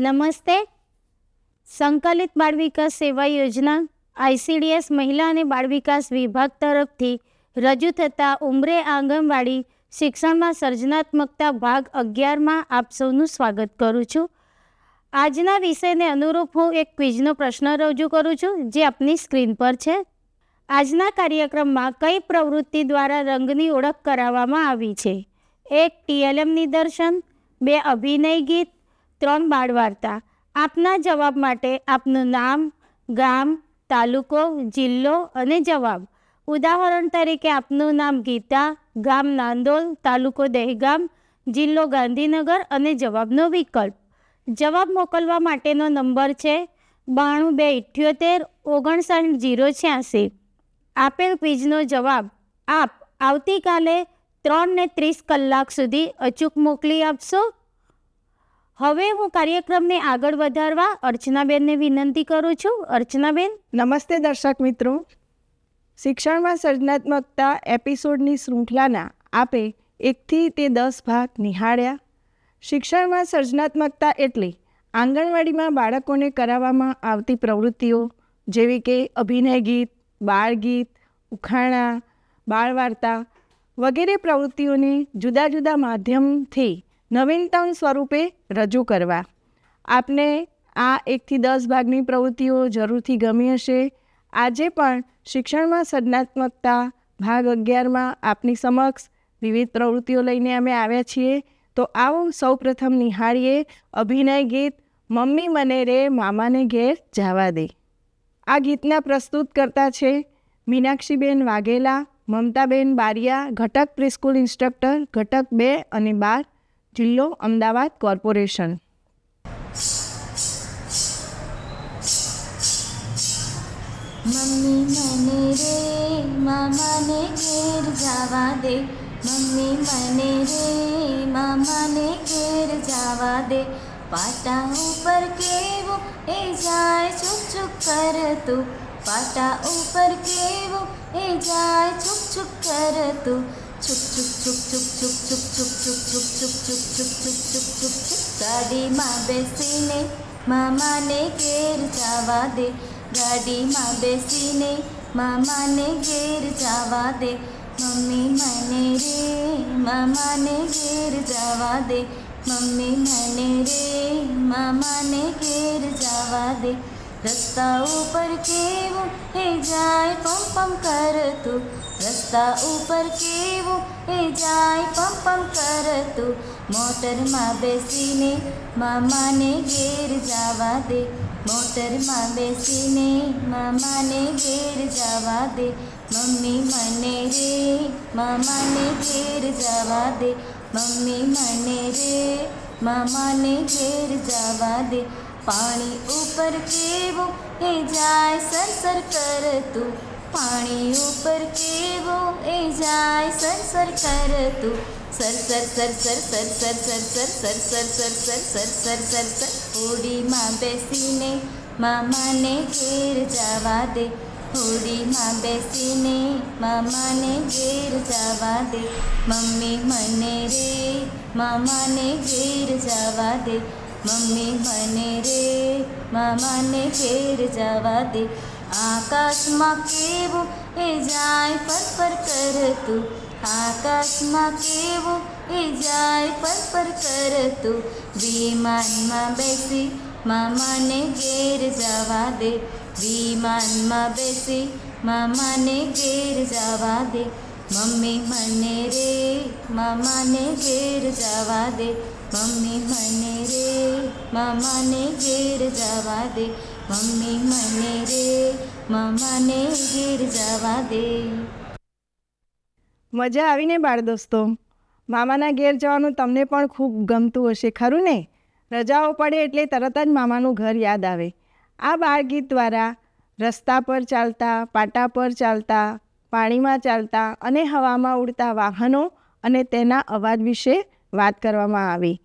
નમસ્તે. સંકલિત બાળ વિકાસ સેવા યોજના આઈસીડીએસ મહિલા અને બાળ વિકાસ વિભાગ તરફથી રજૂ થતા ઉમરે આંગણવાડી શિક્ષણમાં સર્જનાત્મકતા ભાગ અગિયારમાં આપ સૌનું સ્વાગત કરું છું. આજના વિષયને અનુરૂપ હું એક ક્વિઝનો પ્રશ્ન રજૂ કરું છું, જે આપની સ્ક્રીન પર છે. આજના કાર્યક્રમમાં કઈ પ્રવૃત્તિ દ્વારા રંગની ઓળખ કરાવવામાં આવી છે? એક ટીએલએમ નિદર્શન, બે અભિનય ગીત ત્રણ બાળ વાર્તા. આપના જવાબ માટે આપનું નામ, ગામ, તાલુકો, જિલ્લો અને જવાબ. ઉદાહરણ તરીકે આપનું નામ ગીતા, ગામ નાંદોલ, તાલુકો દહેગામ, જિલ્લો ગાંધીનગર અને જવાબનો વિકલ્પ. જવાબ મોકલવા માટેનો નંબર છે બાણું બે ઇઠ્યોતેર ઓગણસાઠ જીરો છ્યાસી. આપેલ ક્વિઝનો જવાબ આપ આવતીકાલે ત્રણને ત્રીસ કલાક સુધી અચૂક મોકલી આપશો હવે હું કાર્યક્રમને આગળ વધારવા અર્ચનાબેનને વિનંતી કરું છું. અર્ચનાબેન? નમસ્તે દર્શક મિત્રો. શિક્ષણમાં સર્જનાત્મકતા એપિસોડની શૃંખલાના આપે એકથી તે દસ ભાગ નિહાળ્યા. શિક્ષણમાં સર્જનાત્મકતા એટલે આંગણવાડીમાં બાળકોને કરાવવામાં આવતી પ્રવૃત્તિઓ, જેવી કે અભિનય ગીત બાળગીત ઉખાણા, બાળવાર્તા વગેરે પ્રવૃત્તિઓને જુદા જુદા માધ્યમથી નવીનતમ સ્વરૂપે રજૂ કરવા. આપને આ એકથી દસ ભાગની પ્રવૃત્તિઓ જરૂરથી ગમી હશે. આજે પણ શિક્ષણમાં સર્જનાત્મકતા, ભાગ અગિયારમાં આપની સમક્ષ વિવિધ પ્રવૃત્તિઓ લઈને અમે આવ્યા છીએ. તો આવો સૌ પ્રથમ નિહાળીએ અભિનય ગીત મમ્મી મને રે, મામાને ઘેર જાવા દે. આ ગીતના પ્રસ્તુત કરતા છે મીનાક્ષીબેન વાઘેલા, મમતાબેન બારિયા, ઘટક પ્રિસ્કૂલ ઇન્સ્ટ્રક્ટર, ઘટક બે અને બાર જિલ્લો અમદાવાદ કોર્પોરેશન. મમ્મી મને રે, મામાને ઘેર જવા દે. મમ્મી મને રે, મામાને ઘેર જવા દે. પાટા ઉપર કેવું એ જાય છુક છુક કરતું પાટા ઉપર કેવું એ જાય છુક છુક કરતું ગાડીમાં બેસીને મામાને ઘેર જવા દે. ગાડીમાં બેસીને મામાને ઘેર જવા દે. મમ્મી મને રે, મામાને ઘેર જવા દે. મમ્મી મને રે, મામાને ઘેર જવા દે. रस्ता ऊपर के वो हे जाए पम पम कर तू। रस्ता ऊपर के वो हे जाए पम पम कर तू। मोटर मा बेसी ने मामा ने घेर जावा दे। मोटर मा बेसी ने मामा ने घेर जावा दे। मम्मी मने रे, मामा ने घेर जावा दे। मम्मी मने रे, मामा ने घेर जावा दे। પાણી ઉપર કેવો એ જાય સરસર કરતું પાણી ઉપર કેવો એ જાય સરસર કરતું સર સર સર સર સર સર સર સર સર સર સર સર સર સર સર હોડીમાં બેસીને મામાને ઘેર જવા દે હોડીમાં બેસીને મામાને ઘેર જવા દે મમ્મી મને રે મામાને ઘેર જવા દે મમ્મી મને રે, મામાને ઘેર જવા દે. આકાશમાં કેવું એ જાય પર પર કરતું આકાશમાં કેવું એ જાય પર પર કરતું વિમાનમાં બેસી મામાને ઘેર જવા દે. વિમાનમાં બેસી મામાને ઘેર જવા દે. મમ્મી મને રે, મામાને ઘેર જવા દે. મમ્મી મને રે, મામાને ઘેર જવા દે. મમ્મી મને રે, મામાને ઘેર જવા દે. મજા આવીને બાળ દોસ્તો? મામાના ઘેર જવાનું તમને પણ ખૂબ ગમતું હશે, ખરું ને? રજાઓ પડે એટલે તરત જ મામાનું ઘર યાદ આવે. આ બાળગીત દ્વારા રસ્તા પર ચાલતા, પાટા પર ચાલતા, પાણીમાં ચાલતા અને હવામાં ઉડતા વાહનો અને તેના અવાજ વિશે વાત કરવામાં આવી.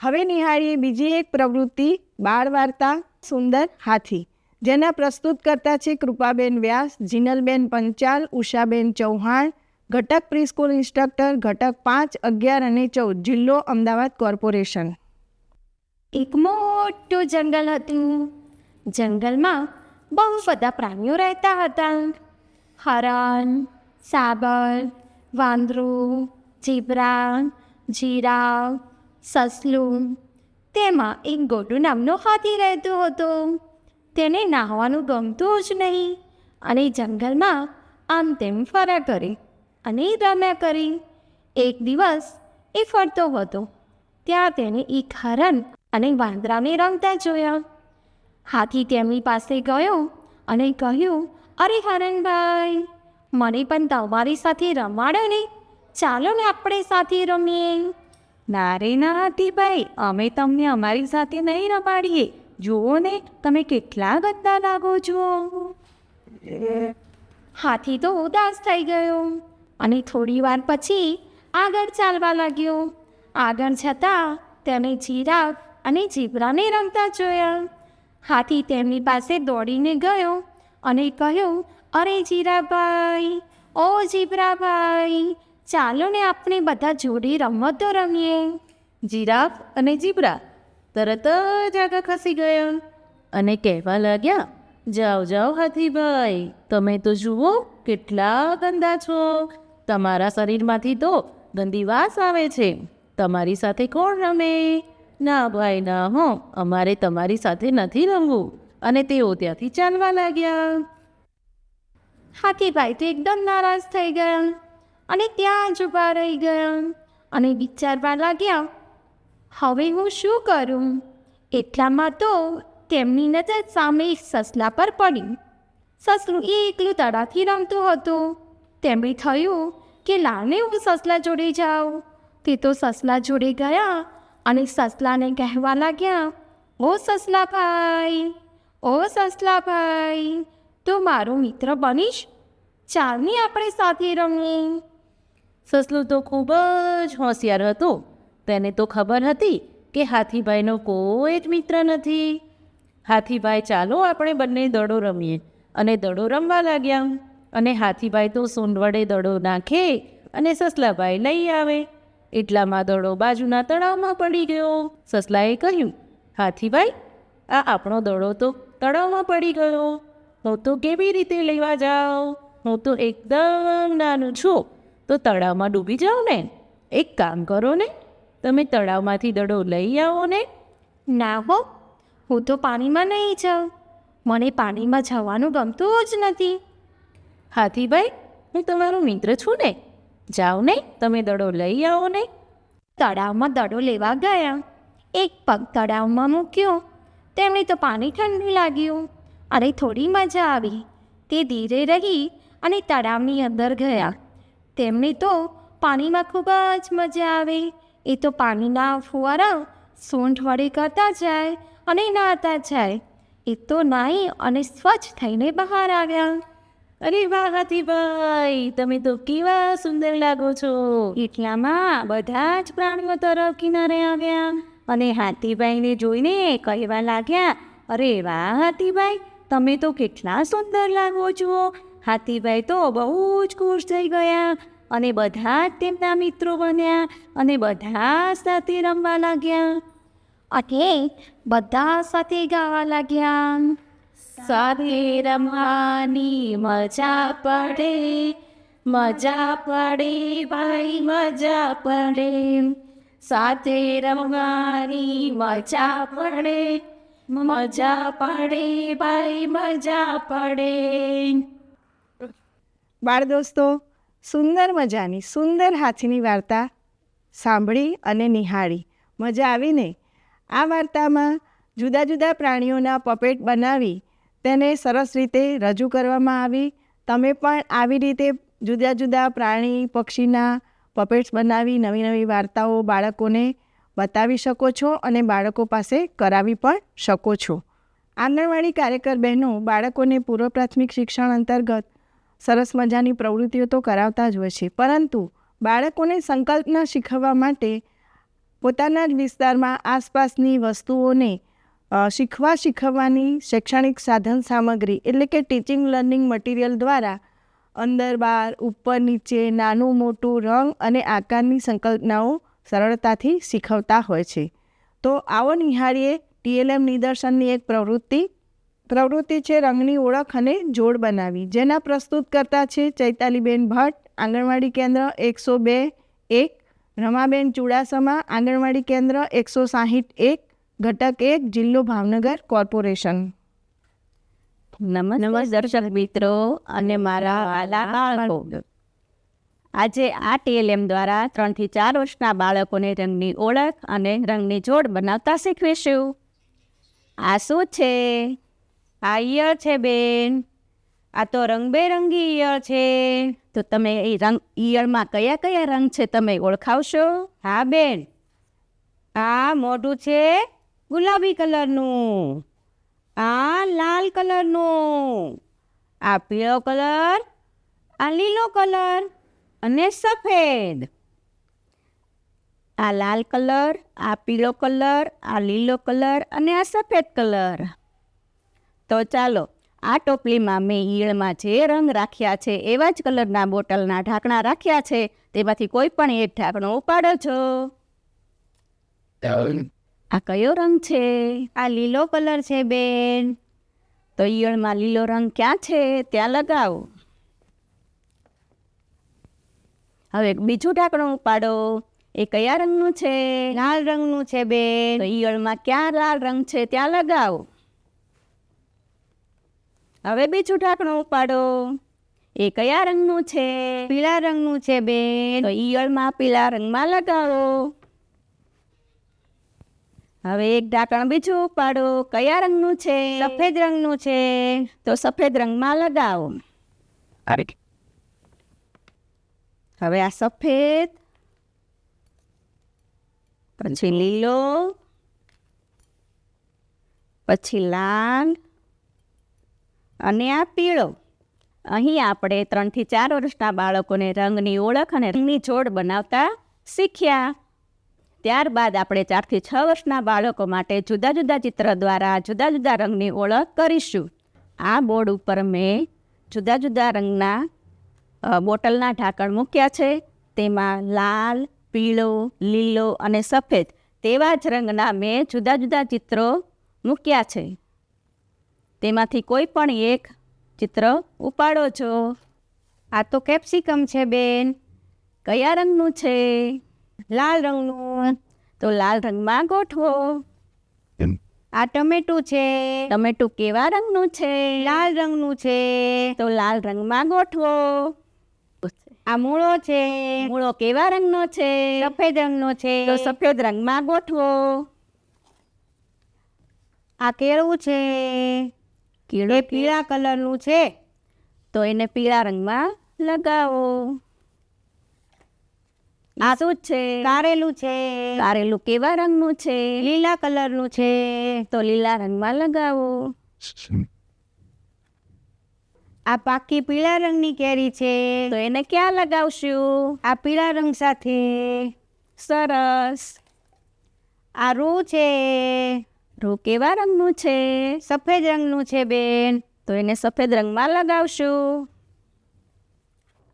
હવે નિહાળીએ બીજી એક પ્રવૃત્તિ, બાળ વાર્તા, સુંદર હાથી. જેના પ્રસ્તુત કરતા છે કૃપાબેન વ્યાસ, જીનલબેન પંચાલ, ઉષાબેન ચૌહાણ, ઘટક પ્રિસ્કૂલ ઇન્સ્ટ્રક્ટર, ઘટક પાંચ, અગિયાર અને ચૌદ, જિલ્લો અમદાવાદ કોર્પોરેશન. એક મોટું જંગલ હતું. જંગલમાં બહુ બધા પ્રાણીઓ રહેતા હતા. હરણ, સાબર, વાંદરું જીબ્રા જીરાફ સસલું, તેમાં એક ગોટુ નામનો હાથી રહેતો હતો. તેને નાહવાનું ગમતું જ નહીં અને જંગલમાં આમ તેમ ફર્યા કરી અને રમ્યા કરી. એક દિવસ એ ફરતો હતો. ત્યાં તેને એક હરણ અને વાંદરાને રમતા જોયા. હાથી તેમની પાસે ગયો અને કહ્યું, અરે હરણભાઈ, મને પણ તમારી સાથે રમાડો ને. ચાલો ને આપણે સાથે રમીએ. ના રે ના હાથીભાઈ અમે તમને અમારી સાથે નહીં રમાડીએ. જુઓ ને તમે કેટલા ગંદા લાગો છો. હાથી તો ઉદાસ થઈ ગયો. અને થોડી વાર પછી આગળ ચાલવા લાગ્યો. આગળ જતાં તેને જીરાફ અને ઝીબ્રાને રમતા જોયા. હાથી તેમની પાસે દોડીને ગયો અને કહ્યું અરે જીરાભાઈ ઓ જીબ્રાભાઈ ચાલો ને આપણે બધા જોડી રમતો રમીએ. જીરાફ અને જીબ્રા તરત જ આગળ ખસી ગયા અને કહેવા લાગ્યા, જાઓ જાઓ હાથીભાઈ, તમે તો જુઓ કેટલા ગંદા છો. તમારા શરીરમાંથી તો ગંદી વાસ આવે છે. તમારી સાથે કોણ રમે? ના ભાઈ, ના, હો, અમારે તમારી સાથે નથી રમવું. અને તેઓ ત્યાંથી ચાલવા લાગ્યા. હાથીભાઈ તો એકદમ નારાજ થઈ ગયા. અને ત્યાં જ ઊભા રહી ગયા અને વિચારવા લાગ્યા, હવે હું શું કરું? એટલામાં તો તેમની નજર સામે સસલા પર પડી. સસલું એ એકલું તળાથી રમતું હતું. તેમણે થયું કે, લાને હું સસલા જોડે જાઉં. તે તો સસલા જોડે ગયા અને સસલાને કહેવા લાગ્યા, ઓ સસલા ભાઈ, ઓ સસલા ભાઈ, તું મારો મિત્ર બનીશ? ચાલની આપણે સાથે રમીએ. સસલું તો ખૂબ જ હોશિયાર હતું. તેને તો ખબર હતી કે હાથીભાઈનો કોઈ જ મિત્ર નથી. હાથીભાઈ, ચાલો આપણે બંને દડો રમીએ. અને દડો રમવા લાગ્યા. અને હાથીભાઈ તો સૂંઢ વડે દડો નાખે અને સસલાભાઈ લઈ આવે. એટલામાં દડો બાજુના તળાવમાં પડી ગયો. સસલાએ કહ્યું, હાથીભાઈ, આ આપણો દડો તો તળાવમાં પડી ગયો. હું તો કેવી રીતે લેવા જાઉં? હું તો એકદમ નાનું છું. તો તળાવમાં ડૂબી જાઓ ને. એક કામ કરો ને તમે તળાવમાંથી દડો લઈ આવો ને. ના હો હું તો પાણીમાં નહીં જાઉં. મને પાણીમાં જવાનું ગમતું જ નથી. હાથીભાઈ હું તમારો મિત્ર છું ને. જાઓ ને તમે દડો લઈ આવો ને. તળાવમાં દડો લેવા ગયા. એક પગ તળાવમાં મૂક્યો. તેમણે તો પાણી ઠંડુ લાગ્યું. અને થોડી મજા આવી. તે ધીરે રહી અને તળાવની અંદર ગયા. તેમને તો પાણીમાં ખૂબ જ મજા આવે. એ તો પાણીના ફુવારા સૂંઠ વડે કરતા જાય અને નાહતા જાય. એ તો નાહી અને સ્વચ્છ થઈને બહાર આવ્યા. અરે વાહ હાથીભાઈ તમે તો કેવા સુંદર લાગો છો. એટલામાં બધા જ પ્રાણીઓ તરફ કિનારે આવ્યા અને હાથીભાઈને જોઈને કહેવા લાગ્યા અરે વાહ હાથીભાઈ તમે તો કેટલા સુંદર લાગો છો. હાથીભાઈ તો બહુ જ ખુશ થઈ ગયા અને બધા જ તેમના મિત્રો બન્યા અને બધા સાથે રમવા લાગ્યા. અને બધા સાથે ગાવા લાગ્યા. સાથે રમવાની મજા પડે મજા પડે ભાઈ, મજા પડે. સાથે રમવાની મજા પડે મજા પડે ભાઈ, મજા પડે. બાળ દોસ્તો, સુંદર મજાની, સુંદર હાથીની વાર્તા સાંભળી અને નિહાળી. મજા આવીને આ વાર્તામાં જુદા જુદા પ્રાણીઓના પપેટ બનાવી તેને સરસ રીતે રજૂ કરવામાં આવી. તમે પણ આવી રીતે જુદા જુદા પ્રાણી પક્ષીના પપેટ્સ બનાવી નવી નવી વાર્તાઓ બાળકોને બતાવી શકો છો અને બાળકો પાસે કરાવી પણ શકો છો. આંગણવાડી કાર્યકર બહેનો બાળકોને પૂર્વ પ્રાથમિક શિક્ષણ અંતર્ગત સરસ મજાની પ્રવૃત્તિઓ તો કરાવતા જ હોય છે. પરંતુ બાળકોને સંકલ્પના શીખવવા માટે પોતાના જ વિસ્તારમાં આસપાસની વસ્તુઓને શીખવા શીખવવાની શૈક્ષણિક સાધન સામગ્રી એટલે કે ટીચિંગ લર્નિંગ મટીરિયલ દ્વારા અંદર બહાર ઉપર નીચે, નાનું, મોટું, રંગ અને આકારની સંકલ્પનાઓ સરળતાથી શીખવતા હોય છે. તો આવો નિહાળીએ ટીએલએમ નિદર્શનની એક પ્રવૃત્તિ પ્રવૃત્તિ છે રંગની ઓળખ અને જોડ બનાવી. જેના પ્રસ્તુત કરતા છે ચૈતાલીબેન ભટ્ટ આંગણવાડી કેન્દ્ર એકસો બે એક રમાબેન ચુડાસમા આંગણવાડી કેન્દ્ર એકસો સાહીઠ એક ઘટક એક જિલ્લો ભાવનગર કોર્પોરેશન. નમસ્તે દર્શક મિત્રો અને મારા વાલા આજે આ ટીએલએમ દ્વારા ત્રણથી ચાર વર્ષના બાળકોને રંગની ઓળખ અને રંગની જોડ બનાવતા શીખવીશું. આ શું છે? આ ઈયળ છે બેન. આ તો રંગબેરંગી ઈયળ છે. તો તમે એ રંગ ઈયળમાં કયા કયા રંગ છે તમે ઓળખાવશો? હા બેન. આ મોઢું છે ગુલાબી કલરનું. આ લાલ કલરનું. આ પીળો કલર આ લીલો કલર અને સફેદ. આ લાલ કલર આ પીળો કલર આ લીલો કલર અને આ સફેદ કલર. તો ચાલો આ ટોપલીમાં મેં ઈયળમાં જે રંગ રાખ્યા છે એવા જ કલરના બોટલના ઢાંકણા રાખ્યા છે તેમાંથી કોઈ પણ એક ઢાંકણો ઉપાડો છો આ કયો રંગ છે? આ લીલો કલર છે બેન. તો ઈયળમાં લીલો રંગ ક્યાં છે? ત્યાં લગાવો. હવે બીજું ઢાંકણું ઉપાડો. એ કયા રંગનું છે? લાલ રંગનું છે બેન. તો ઈયળમાં ક્યાં લાલ રંગ છે ત્યાં લગાવો. હવે બીજું ઢાંકણું ઉપાડો. એ કયા રંગનું છે? પીળા રંગનું છે બેન. તો ઈયળમાં પીળા રંગમાં લગાવો. હવે એક ઢાંકણ બીજું ઉપાડો. કયા રંગનું છે? સફેદ રંગનું છે. તો સફેદ રંગમાં લગાવો. હવે આ સફેદ પછી લીલો પછી લાલ અને આ પીળો. અહીં આપણે ત્રણથી ચાર વર્ષના બાળકોને રંગની ઓળખ અને રંગની જોડ બનાવતા શીખ્યા. ત્યારબાદ આપણે ચારથી છ વર્ષના બાળકો માટે જુદા જુદા ચિત્ર દ્વારા જુદા જુદા રંગની ઓળખ કરીશું. આ બોર્ડ ઉપર મેં જુદા જુદા રંગના બોટલના ઢાંકણ મૂક્યા છે. તેમાં લાલ, પીળો, લીલો અને સફેદ તેવા જ રંગના મેં જુદા જુદા ચિત્રો મૂક્યા છે. તેમાંથી કોઈ પણ એક ચિત્ર ઉપાડો છો. આ તો કેપ્સિકમ છે બેન. કયા રંગનું છે? લાલ રંગનું. તો લાલ રંગમાં ગોઠવો. આ ટમેટું છે. ટમેટું કેવા રંગનું છે? લાલ રંગનું છે. તો લાલ રંગમાં ગોઠવો. આ મૂળો છે. મૂળો કેવા રંગનો છે? સફેદ રંગનો છે. તો સફેદ રંગમાં ગોઠવો. આ કેળું છે. એ પીળા કલરનું છે. તો એને પીળા રંગમાં લગાવો. આ શું છે? કારેલું છે. કારેલું કેવા રંગનું છે? લીલા કલરનું છે. તો લીલા રંગમાં લગાવો. આ પાકી પીળા રંગની કેરી છે. તો એને ક્યાં લગાવશું? આ પીળા રંગ સાથે. સરસ. આ રૂ છે. રૂ કેવા રંગનું છે? સફેદ રંગનું છે બેન. તો એને સફેદ રંગમાં લગાવશું.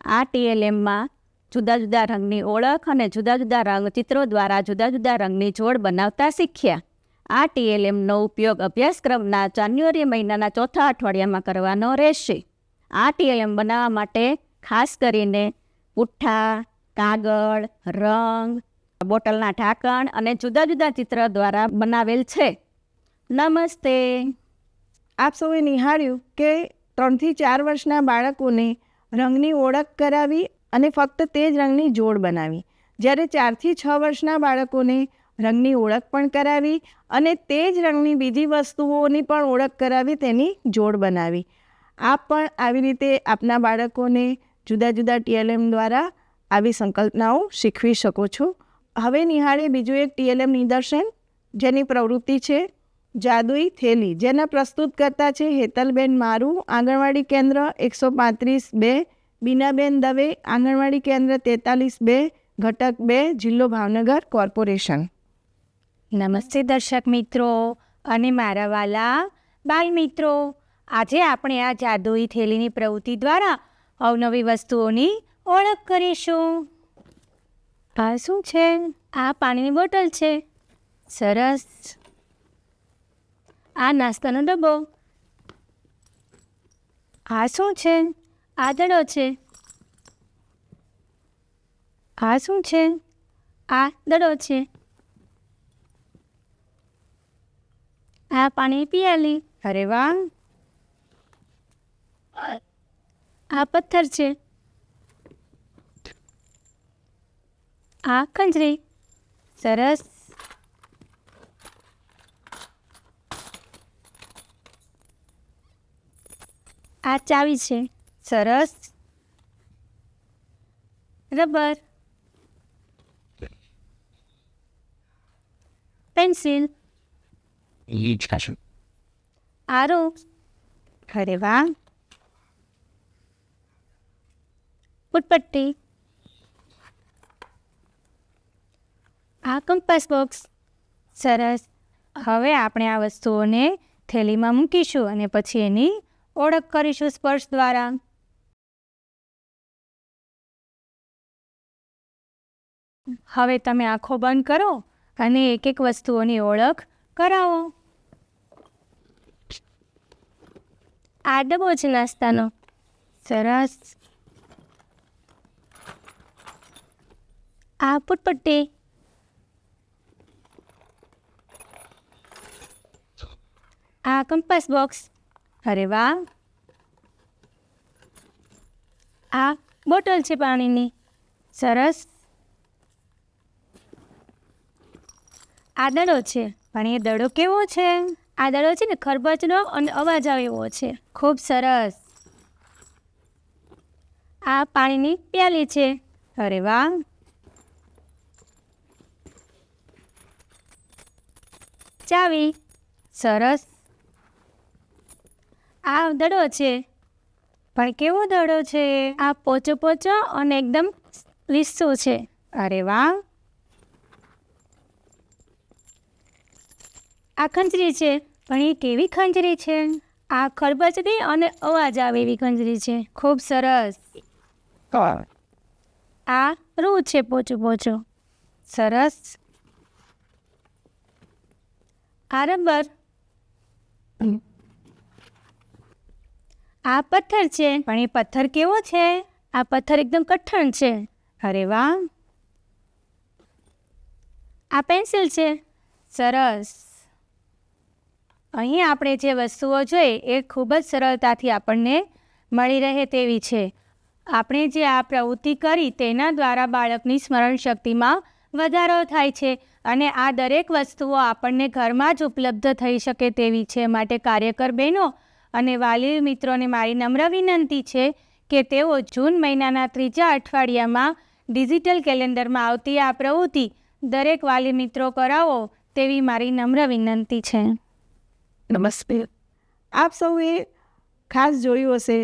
આ ટીએલએમમાં જુદા જુદા રંગની ઓળખ અને જુદા જુદા રંગ ચિત્રો દ્વારા જુદા જુદા રંગની જોડ બનાવતા શીખ્યા. આ ટીએલએમનો ઉપયોગ અભ્યાસક્રમના જાન્યુઆરી મહિનાના ચોથા અઠવાડિયામાં કરવાનો રહેશે. આ ટીએલએમ બનાવવા માટે ખાસ કરીને પુઠ્ઠા, કાગળ, રંગ, બોટલના ઢાંકણ અને જુદા જુદા ચિત્ર દ્વારા બનાવેલ છે. નમસ્તે. આપ સૌએ નિહાળ્યું કે ત્રણથી ચાર વર્ષના બાળકોને રંગની ઓળખ કરાવી અને ફક્ત તે જ રંગની જોડ બનાવી. જ્યારે ચારથી છ વર્ષના બાળકોને રંગની ઓળખ પણ કરાવી અને તે જ રંગની બીજી વસ્તુઓની પણ ઓળખ કરાવી તેની જોડ બનાવી. આપ પણ આવી રીતે આપના બાળકોને જુદા જુદા ટીએલએમ દ્વારા આવી સંકલ્પનાઓ શીખવી શકો છો. હવે નિહાળે બીજું એક ટીએલએમ નિદર્શન, જેની પ્રવૃત્તિ છે જાદુઈ થેલી, જેના પ્રસ્તુત કરતા છે હેતલબેન મારું, આંગણવાડી કેન્દ્ર એકસો પાંત્રીસ બે, બીનાબેન દવે, આંગણવાડી કેન્દ્ર તેતાલીસ બે, ઘટક બે, જિલ્લો ભાવનગર કોર્પોરેશન. નમસ્તે દર્શક મિત્રો અને મારા વાલા બાલ મિત્રો. આજે આપણે આ જાદુઈ થેલીની પ્રવૃત્તિ દ્વારા અવનવી વસ્તુઓની ઓળખ કરીશું. આ શું છે? આ પાણીની બોટલ છે. સરસ. આ નાસ્તાનો ડબ્બો. આ શું છે? આ દડો છે. આ શું છે? આ દડો છે. આ પાણી પિયાલી. અરે વાહ! આ પથ્થર છે. આ ખંજરી સરસ. આ ચાવી છે. સરસ. રબર. પેન્સિલ. આરો. અરે વાહ. ફૂટપટ્ટી આ કંપાસ બોક્સ. સરસ. હવે આપણે આ વસ્તુઓને થેલીમાં મૂકીશું અને પછી એની ઓળખ કરીશું સ્પર્શ દ્વારા. હવે તમે આંખો બંધ કરો અને એક એક વસ્તુઓની ઓળખ કરાવો. આ ડબો છે નાસ્તાનો. સરસ. આ પુટપટ્ટી. આ કંપાસ બોક્સ. અરે વાહ. આ બોટલ છે પાણીની. સરસ. આ દડો છે. પણ એ દડો કેવો છે? આ દડો છે ને ખરબચનો અને અવાજ આવે એવો છે. ખૂબ સરસ. આ પાણીની પ્યાલી છે. અરે વાહ. ચાવી. સરસ. આ દડો છે. પણ કેવો દડો છે? આ પોચો પોચો અને એકદમ લીસો છે. અરે વાહ! આ ખંજરી છે. પણ એ કેવી ખંજરી છે? આ ખરબચડી અને અવાજ આવે એવી ખંજરી છે. ખૂબ સરસ. આ રૂ છે પોચું પોચું. સરસ. આ રબર. આ પથ્થર છે, પણ એ પથ્થર કેવો છે? આ પથ્થર એકદમ કઠણ છે. અરે વાહ! આ પેન્સિલ છે. સરસ. અહીં આપણે જે વસ્તુઓ જોઈ એ ખૂબ જ સરળતાથી આપણને મળી રહે તેવી છે. આપણે જે આ પ્રવૃત્તિ કરી, તેના દ્વારા બાળકની સ્મરણ શક્તિમાં વધારો થાય છે અને આ દરેક વસ્તુઓ આપણને ઘરમાં જ ઉપલબ્ધ થઈ શકે તેવી છે માટે કાર્યકર બહેનો અને વાલી મિત્રોને મારી નમ્ર વિનંતી છે કે તેઓ જૂન મહિનાના ત્રીજા અઠવાડિયામાં ડિજિટલ કેલેન્ડરમાં આવતી આ પ્રવૃત્તિ દરેક વાલી મિત્રો કરાવો તેવી મારી નમ્ર વિનંતી છે. નમસ્તે. આપ સૌએ ખાસ જોયું હશે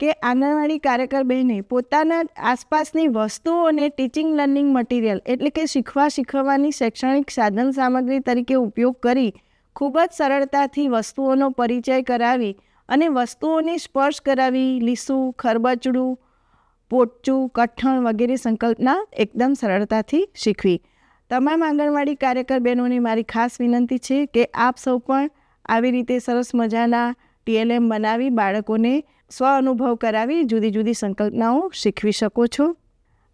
કે આંગણવાડી કાર્યકર બહેને પોતાના આસપાસની વસ્તુઓને ટીચિંગ લર્નિંગ મટીરિયલ એટલે કે શીખવા શીખવવાની શૈક્ષણિક સાધન સામગ્રી તરીકે ઉપયોગ કરી ખૂબ જ સરળતાથી વસ્તુઓનો પરિચય કરાવી અને વસ્તુઓને સ્પર્શ કરાવી, લીસું, ખરબચડું પોચું કઠણ વગેરે સંકલ્પના એકદમ સરળતાથી શીખવી. તમામ આંગણવાડી કાર્યકર બહેનોને મારી ખાસ વિનંતી છે કે આપ સૌ પણ આવી રીતે સરસ મજાના ટીએલએમ બનાવી બાળકોને સ્વ અનુભવ કરાવી જુદી જુદી સંકલ્પનાઓ શીખવી શકો છો.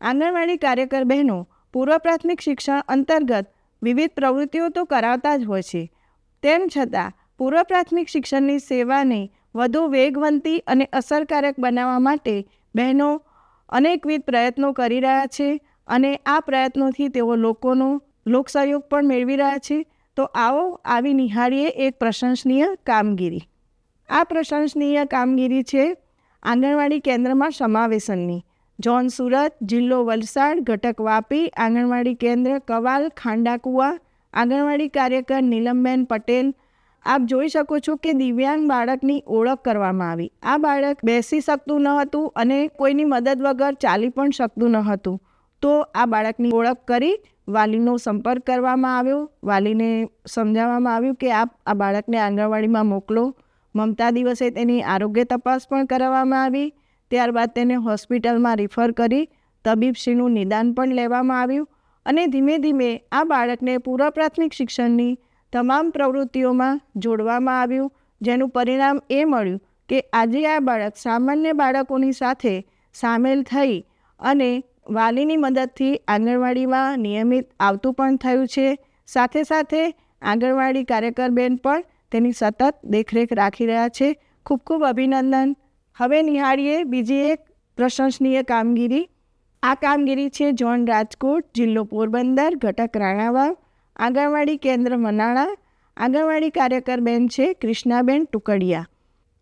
આંગણવાડી કાર્યકર બહેનો, પૂર્વ પ્રાથમિક શિક્ષણ અંતર્ગત વિવિધ પ્રવૃત્તિઓ તો કરાવતા જ હોય છે. તેમ છતાં, પૂર્વ પ્રાથમિક શિક્ષણની સેવાને વધુ વેગવંતી અને અસરકારક બનાવવા માટે બહેનો અનેકવિધ પ્રયત્નો કરી રહ્યા છે અને આ પ્રયત્નોથી તેઓ લોકોનો લોકસહયોગ પણ મેળવી રહ્યા છે. તો આવો આવી નિહાળીએ એક પ્રશંસનીય કામગીરી. આ પ્રશંસનીય કામગીરી છે આંગણવાડી કેન્દ્રમાં સમાવેશનની. જોન સુરત, જિલ્લો વલસાડ, ઘટક વાપી, આંગણવાડી કેન્દ્ર, કવાલ, ખાંડાકુવા, આંગણવાડી કાર્યકર નીલમબેન પટેલ આપ જોઈ શકો છો કે દિવ્યાંગ બાળકની ઓળખ કરવામાં આવી. આ બાળક બેસી શકતું ન હતું અને કોઈની મદદ વગર ચાલી પણ શકતું ન હતું. તો આ બાળકની ઓળખ કરી વાલીનો સંપર્ક કરવામાં આવ્યો. વાલીને સમજાવવામાં આવ્યું કે આપ આ બાળકને આંગણવાડીમાં મોકલો. મમતા દિવસે તેની આરોગ્ય તપાસ પણ કરાવવામાં આવી. ત્યારબાદ તેને હોસ્પિટલમાં રિફર કરી તબીબશ્રીનું નિદાન પણ લેવામાં આવ્યું. અને ધીમે ધીમે આ બાળકને પૂર્વ પ્રાથમિક શિક્ષણની તમામ પ્રવૃત્તિઓમાં જોડવામાં આવ્યું, જેનું પરિણામ એ મળ્યું કે આજે આ બાળક સામાન્ય બાળકોની સાથે સામેલ થઈ અને વાલીની મદદથી આંગણવાડીમાં નિયમિત આવતું પણ થયું છે. સાથે સાથે આંગણવાડી કાર્યકરબેન પણ તેની સતત દેખરેખ રાખી રહ્યા છે. ખૂબ ખૂબ અભિનંદન. હવે નિહાળીએ બીજી એક પ્રશંસનીય કામગીરી. આ કામગીરી છે જોન રાજકોટ જિલ્લો પોરબંદર, ઘટક રાણાવાવ. આંગણવાડી કેન્દ્ર મનાળા. આંગણવાડી કાર્યકર બેન છે કૃષ્ણાબેન ટુકડિયા.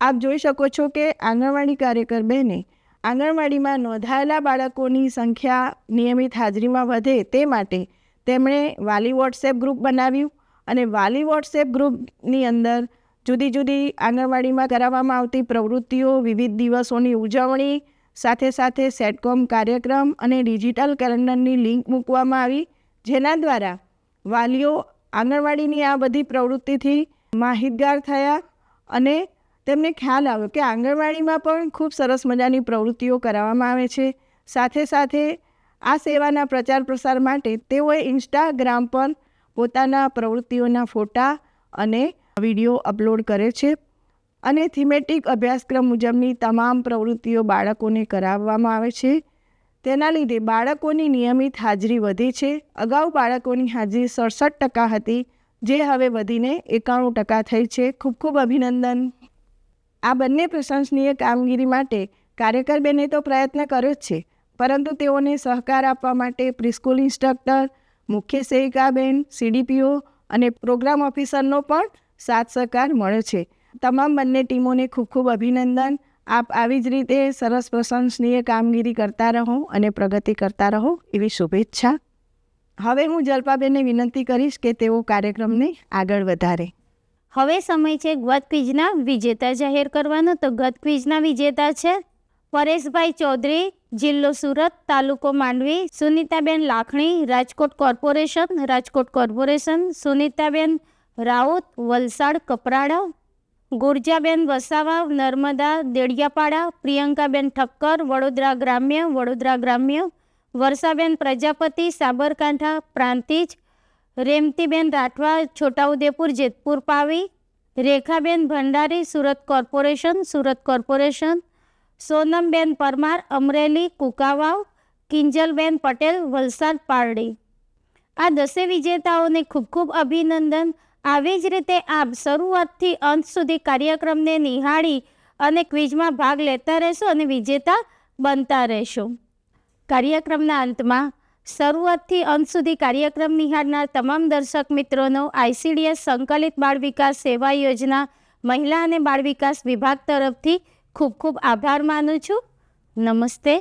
આપ જોઈ શકો છો કે આંગણવાડી કાર્યકર બેને આંગણવાડીમાં નોંધાયેલા બાળકોની સંખ્યા નિયમિત હાજરીમાં વધે તે માટે તેમણે વાલી વોટ્સએપ ગ્રુપ બનાવ્યું અને વાલી વોટ્સએપ ગ્રુપની અંદર જુદી જુદી આંગણવાડીમાં કરાવવામાં આવતી પ્રવૃત્તિઓ, વિવિધ દિવસોની ઉજવણી, સાથે સાથે સેટકોમ કાર્યક્રમ અને ડિજિટલ કેલેન્ડરની લિંક મૂકવામાં આવી, જેના દ્વારા વાલીઓ આંગણવાડીની આ બધી પ્રવૃત્તિથી માહિતગાર થયા અને તેમને ખ્યાલ આવ્યો કે આંગણવાડીમાં પણ ખૂબ સરસ મજાની પ્રવૃત્તિઓ કરાવવામાં આવે છે. સાથે સાથે આ સેવાના પ્રચાર પ્રસાર માટે તેઓએ ઇન્સ્ટાગ્રામ પર પોતાના પ્રવૃત્તિઓના ફોટા અને વીડિયો અપલોડ કરે છે અને થીમેટિક અભ્યાસક્રમ મુજબની તમામ પ્રવૃત્તિઓ બાળકોને કરાવવામાં આવે છે. તેના લીધે બાળકોની નિયમિત હાજરી વધી છે. અગાઉ બાળકોની હાજરી સડસઠ ટકા હતી, જે હવે વધીને એકાણું ટકા થઈ છે. ખૂબ ખૂબ અભિનંદન. આ બંને પ્રશંસનીય કામગીરી માટે કાર્યકર બેને તો પ્રયત્ન કર્યો જ છે, પરંતુ તેઓને સહકાર આપવા માટે પ્રિસ્કૂલ ઇન્સ્ટ્રક્ટર, મુખ્ય સેવિકાબેન, સીડીપીઓ અને પ્રોગ્રામ ઓફિસરનો પણ સાથ સહકાર મળ્યો છે. તમામ બંને ટીમોને ખૂબ ખૂબ અભિનંદન. આપ આવી જ રીતે સરસ પ્રશંસનીય કામગીરી કરતા રહો અને પ્રગતિ કરતા રહો એવી શુભેચ્છા. હવે હું જલ્પાબેનને વિનંતી કરીશ કે તેઓ કાર્યક્રમને આગળ વધારે. હવે સમય છે ગત ક્વિઝના વિજેતા જાહેર કરવાનો. તો ગત ક્વિઝના વિજેતા છે પરેશભાઈ ચૌધરી, જિલ્લો સુરત, તાલુકો માંડવી, સુનિતાબેન લાખણી, રાજકોટ કોર્પોરેશન રાજકોટ કોર્પોરેશન, સુનિતાબેન રાઉત, વલસાડ, કપરાડા ગુરજાબેન વસાવા, નર્મદા, દેડિયાપાડા, પ્રિયંકાબેન ઠક્કર, વડોદરા ગ્રામ્ય વડોદરા ગ્રામ્ય, વર્ષાબેન પ્રજાપતિ, સાબરકાંઠા પ્રાંતિજ, રેમતીબેન રાઠવા, છોટાઉદેપુર, જેતપુર પાવી, રેખાબેન ભંડારી, સુરત કોર્પોરેશન સુરત કોર્પોરેશન, સોનમબેન પરમાર, અમરેલી, કુકાવાવ, કિંજલબેન પટેલ, વલસાડ પારડી. આ દસે વિજેતાઓને ખૂબ ખૂબ અભિનંદન. આવી જ રીતે આપ શરૂઆતથી અંત સુધી કાર્યક્રમને નિહાળી અને ક્વિઝમાં ભાગ લેતા રહેશો અને વિજેતા બનતા રહેશો. કાર્યક્રમના અંતમાં શરૂઆતથી અંત સુધી કાર્યક્રમ નિહાળનાર તમામ દર્શક મિત્રોનો આઈસીડીએસ સંકલિત બાળ વિકાસ સેવા યોજના મહિલા અને બાળ વિકાસ વિભાગ તરફથી ખૂબ ખૂબ આભાર માનું છું. નમસ્તે.